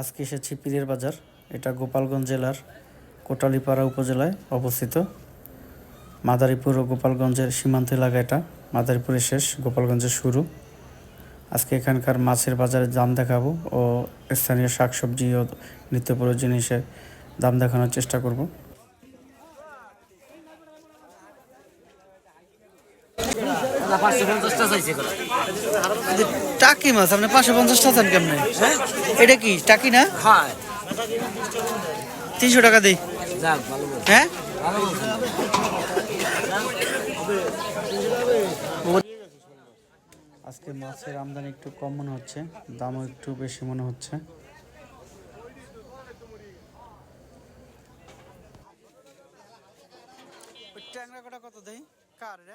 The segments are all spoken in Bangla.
আজকে এসেছি পীরের বাজার। এটা গোপালগঞ্জ জেলার কোটালীপাড়া উপজেলায় অবস্থিত। মাদারীপুর ও গোপালগঞ্জের সীমান্ত এলাকা এটা। মাদারীপুরের শেষ গোপালগঞ্জের শুরু। আজকে এখানকার মাছের বাজারে দাম দেখাবো ও স্থানীয় শাকসবজি ও নিত্য প্রয়োজনীয় জিনিসের দাম দেখানোর চেষ্টা করব। পাঁচশো পঞ্চাশটা চাইছে টাকি মাছ আপনি পাঁচশো পঞ্চাশ টাকা কেমনে? এটা কি টাকি না? হ্যাঁ তিনশো টাকা দিই। হ্যাঁ? আজকে মাছের আমদানি একটু কম মনে হচ্ছে দামও একটু বেশি মনে হচ্ছে। ট্যাংরা কটা কত দেই? কার রে?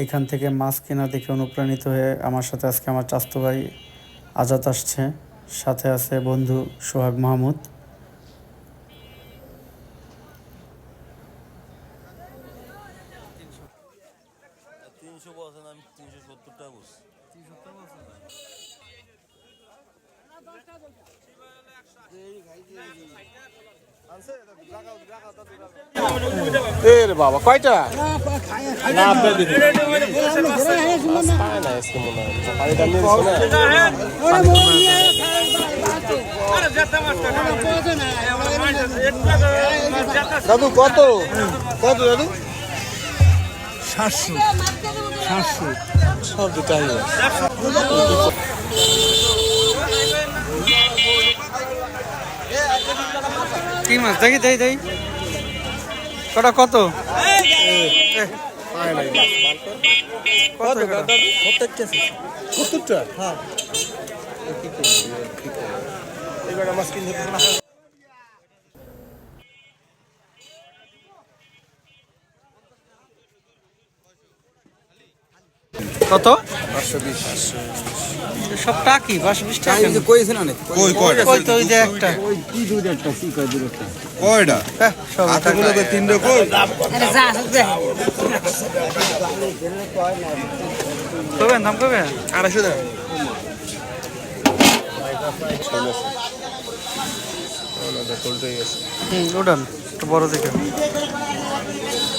এইখান থেকে মাছ কেনা দেখে অনুপ্রাণিত হয়ে আমার সাথে আজকে আমার চাস্তু ভাই আজাদ আসছে। সাথে আছে বন্ধু সোহাগ মাহমুদ তিনশো বলছেন আমি তিনশো সত্তর টাকা বলছি এর বাবা কয়টা না দিদি মনে হয় কত কত দাদু সাতশো সাতশো সব দুটাই কি মাছ দেখি দেখি দেখি কটা কত? হ্যাঁ। কত? পাঁচশো বিশ। সব টাকি পাঁচশো বিশ টাকা কেন? কই কয়টা কই তো ওই যে একটা। কয়টা? হ্যাঁ, সব উঠান একটু বড় দেখে। কয় ওই কি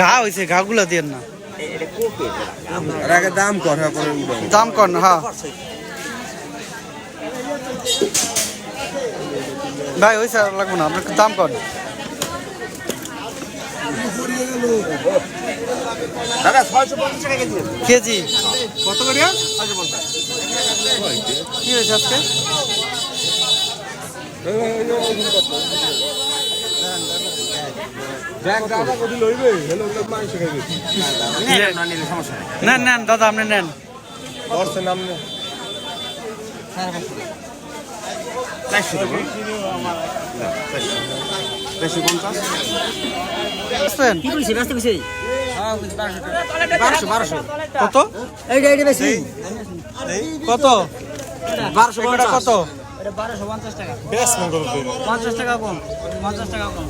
ঘা হয়েছে ঘা গুলা দিয়ে না। দাম কর হ্যাঁ। দাম কর না হ্যাঁ। ভাই ওই স্যার লাগবো না আপনার দাম কর। দাদা ছয়শো পঞ্চাশ টাকা কেজি। কেজি। কত করে কি হয়েছে আজকে দেখ দাদা কত লইবে হেলো মাংস খাইবে নিলে না নিলে সমস্যা নেই নেন নেন দাদা আপনি নেন। কত? কত? বারোশো কত? এটা বারোশো পঞ্চাশ টাকা। বেশ মঙ্গল কইবে পঞ্চাশ টাকা কম পঞ্চাশ টাকা কম।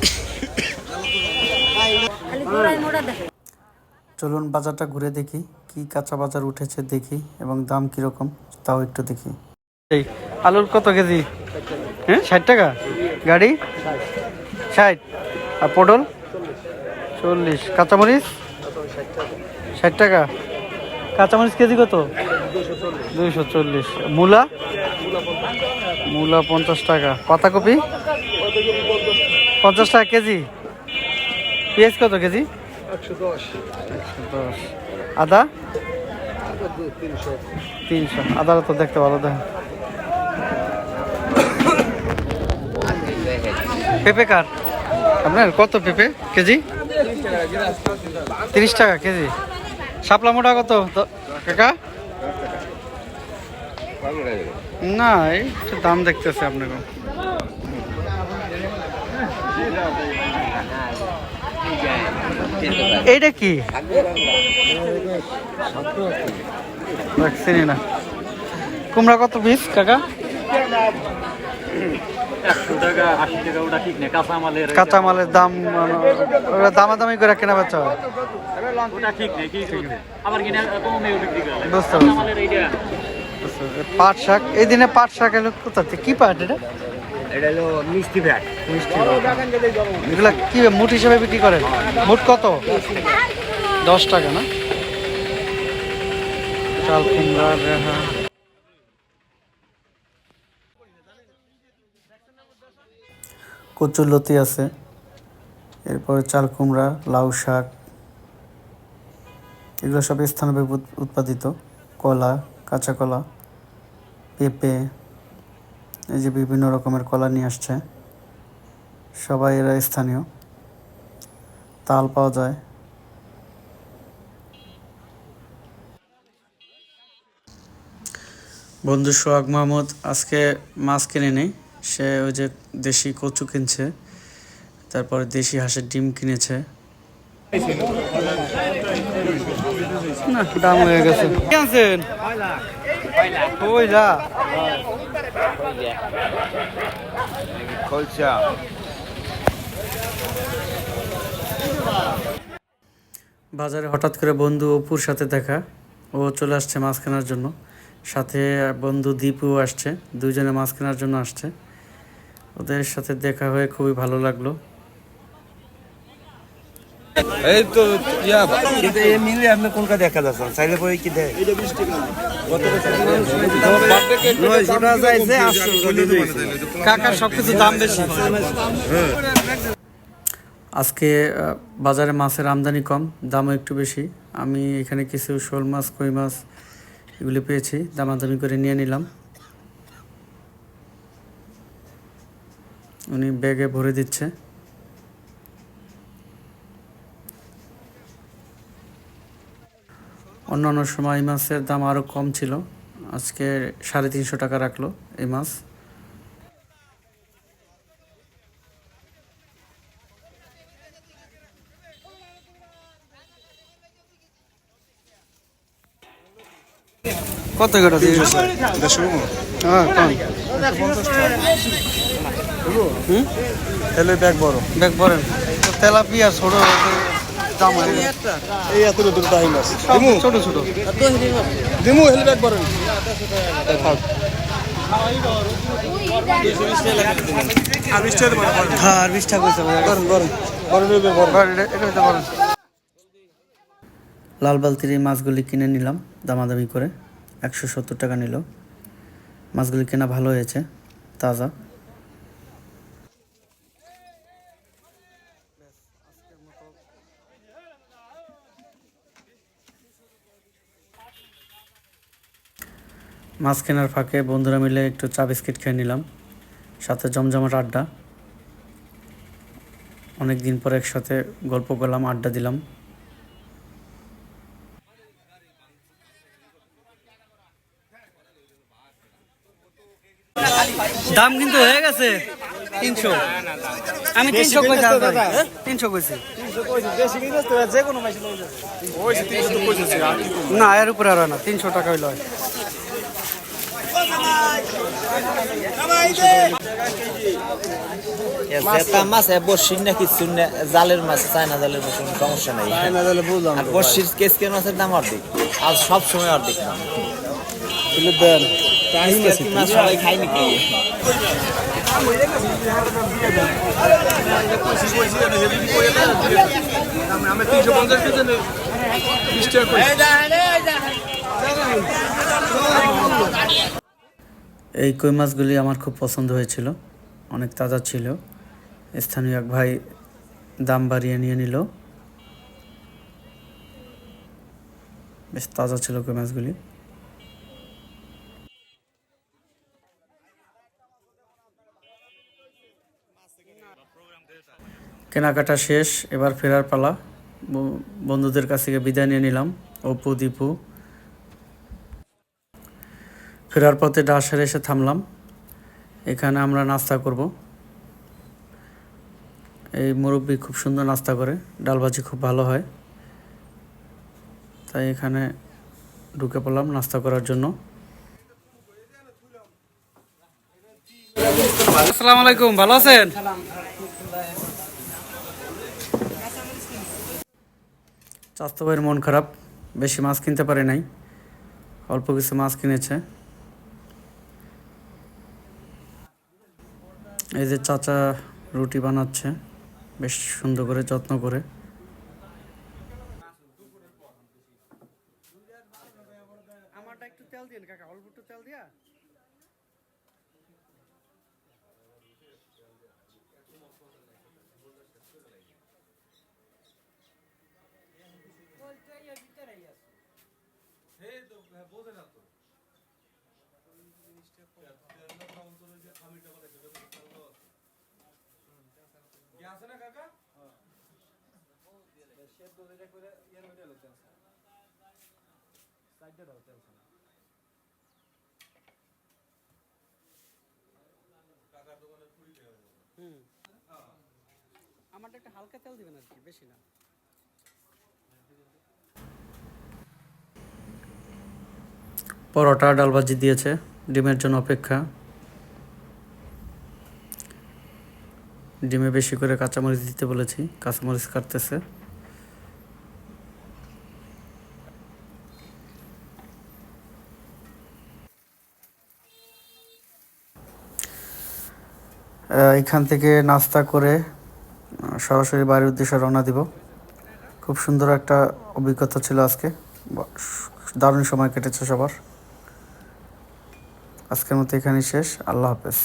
চলুন বাজারটা ঘুরে দেখি কি কাঁচা বাজার উঠেছে দেখি এবং দাম কীরকম তাও একটু দেখি। এই আলুর কত কেজি? হ্যাঁ? ষাট টাকা? গাড়ি? ষাট। আর পটল? চল্লিশ। কাঁচামরিচ? ষাট টাকা। কাঁচামরিচ কেজি কত? দুইশো চল্লিশ। মূলা? মূলা পঞ্চাশ টাকা। পাতাকপি পঞ্চাশ টাকা কেজি। পেঁয়াজ কত কেজি? আদা? তিনশো। আদা তো দেখতে ভালো, দেখেন। পেঁপে কার? আপনার কত পেঁপে কেজি? তিরিশ টাকা কেজি। শাপলা মোটা কত? কাকা? না একটু দাম দেখতেছে আপনাকে। এইটা কি? চিনি না। কুমড়া কত পিস কাকা? কাঁচা মালের দাম মানে, দামাদামি করে কেনা বেচা হয়। বুঝতে পারছি। পাট শাক এই দিনে পাট শাক এলো কোথা থেকে? কি পাট এটা? এটা হলো মিষ্টি ভ্যাট মিষ্টি এগুলা কি মুঠ হিসেবে বিক্রি করেন? মুঠ কত? দশ টাকা না? চাল কুমড়া রেহা। কচুর লতি আছে। এরপরে চাল কুমড়া লাউ শাক। এগুলো সব স্থানীয় উৎপাদিত। কলা কাঁচা কলা। পেঁপে এই যে বিভিন্ন রকমের কলা নিয়ে আসছে। সবাই এরা স্থানীয়। তাল পাওয়া যায়। বন্ধু সোহাগ মাহমুদ আজকে মাছ কিনে নেই। সে ওই যে দেশি কচু কিনছে তারপরে দেশি হাঁসের ডিম কিনেছে। না দাম হয়ে গেছে। বাজারে হঠাৎ করে বন্ধু অপুর সাথে দেখা। ও চলে আসছে মাছ কেনার জন্য। সাথে বন্ধু দীপু আসছে। দুজনে মাছ কেনার জন্য আসছে। ওদের সাথে দেখা হয়ে খুবই ভালো লাগল। এই তো ইয়া কিন্তু এ মিলে আপনি কোনটা দেখা যাচ্ছেন চাইলে পরে কি দেয়? সবকিছু দাম বেশি। আজকে বাজারে মাছের আমদানি কম দামও একটু বেশি। আমি এখানে কিছু শোল মাছ কই মাছ এগুলি পেয়েছি দামাদামি করে নিয়ে নিলাম। উনি ব্যাগে ভরে দিচ্ছে। অন্যান্য সময় এই মাছের দাম আরও কম ছিল। আজকে সাড়ে তিনশো টাকা রাখল এই মাছ। কত করে দিয়ে গেছে? হ্যাঁ কম। ব্যাগ বড়। ব্যাগ তো তেলাপিয়া ছোট। দাম এই এত দুটো টাইম আছে। সব ছোট ছোট। দিমু হেলে ব্যাগ বড় হ্যাঁ আর বিশ টাকা হয়েছে লাল বালতির এই মাছগুলি কিনে নিলাম দামাদামি করে। একশো সত্তর টাকা নিল। মাছগুলি কেনা ভালো হয়েছে তাজা। মাছ কেনার ফাঁকে বন্ধুরা মিলে একটু চা বিস্কিট খেয়ে নিলাম সাথে জমজমাট আড্ডা। অনেক দিন পর একসাথে গল্প করলাম আড্ডা দিলাম। দাম কিন্তু হয়ে গেছে। তিনশো। আমি তিনশো কইছি তিনশো কইছি। যে কোনো মাছ না এর উপরে আর না তিনশো টাকা হইল হয়। মাছ বর্ষির না কিছু জালের মাছ চায়না জালের মাছ কোনো সমস্যা নাই। বুঝলাম আর বর্ষির কেসকের মাছের দাম অর্ধেক। আজ সব সময় অর্ধেক দাম। মাছ সবাই খাই নাকি? এই কই মাছগুলি আমার খুব পছন্দ হয়েছিল। অনেক তাজা ছিল। স্থানীয় এক ভাই দাম বাড়িয়ে নিয়ে নিল। বেশ তাজা ছিল কই মাছগুলি। কেনাকাটা শেষ, এবার ফেরার পালা। বন্ধুদের কাছ থেকে বিদায় নিয়ে নিলাম। অপু, দীপু। ফেরার পথে ডাসারে এসে থামলাম। এখানে আমরা নাস্তা করব। এই মুরব্বি খুব সুন্দর নাস্তা করে, ডাল ভাজি খুব ভালো হয়। তাই এখানে ঢুকে পড়লাম নাস্তা করার জন্য। আসসালামু আলাইকুম, ভালো আছেন? চাস্তো ভাইয়ের মন খারাপ, বেশি মাছ কিনতে পারে নাই। অল্প কিছু মাছ কিনেছে। এই যে চাচা রুটি বানাচ্ছে বেশ সুন্দর করে যত্ন করে। আমারটা একটু তেল দিন কাকা অল্প একটু তেল দিয়া। আমারটা একটা হালকা তেল দিবেন আর কি বেশি না। পরোটা ডাল ভাজি দিয়েছে ডিমের জন্য অপেক্ষা। ডিমে বেশি করে কাঁচামরিচ দিতে বলেছি, কাঁচামরিচ কাটতেছে। এখান থেকে নাস্তা করে সরাসরি বাড়ির উদ্দেশ্যে রওনা দিব। খুব সুন্দর একটা অভিজ্ঞতা ছিল আজকে। দারুণ সময় কেটেছে সবার। আজকের মতো এখানেই শেষ। আল্লাহ হাফেজ।